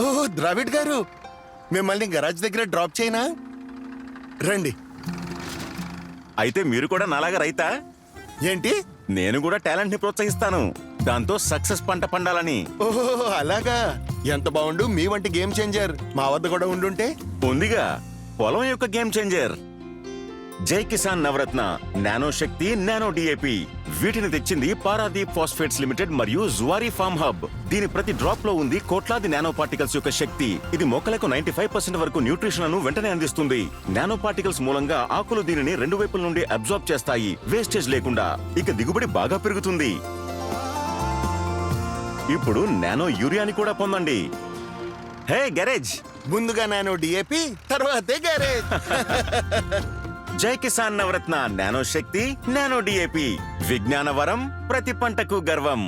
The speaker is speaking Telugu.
ఓ ద్రావిడ్ గారు. మిమ్మల్ని గరాజ్ దగ్గర డ్రాప్ చేయనా? రండి. అయితే మీరు కూడా నాలాగా రైతా? ఏంటి? నేను కూడా టాలెంట్ని ప్రోత్సహిస్తాను. దాంతో సక్సెస్ పంట పండాలని. ఓహో అలాగా. ఎంత బాగుండు మీ వంటి గేమ్ చేంజర్. మా వద్ద కూడా ఉండుంటే. ఉందిగా. పొలం యొక్క game changer. Jai Kisan Navaratna nano Shakti nano DAP వీటిని తెచ్చింది పారాదీప్ ఫాస్ఫేట్స్ లిమిటెడ్ మరియు జువారీ ఫార్మ్ హబ్. దీని ప్రతి డ్రాప్లో ఉంది కోట్లాది నానో పార్టికల్స్ యొక్క శక్తి. ఇది మొక్కలకు నైన్టీ ఫైవ్ పర్సెంట్ వరకు న్యూట్రిషన్ను వెంటనే అందిస్తుంది. నానో పార్టికల్స్ మూలంగా ఆకులు దీనిని రెండు వైపుల నుండి అబ్జార్బ్ చేస్తాయి. వేస్టేజ్ లేకుండా. ఇక దిగుబడి బాగా పెరుగుతుంది. ఇప్పుడు నానో యూరియాని కూడా పొందండి. హే గ్యారేజ్ ముందుగా నానో డిఏపి తర్వాతే garage Jai Kisan Navaratna nano Shakti nano DAP. విజ్ఞానవరం ప్రతి పంటకు గర్వం.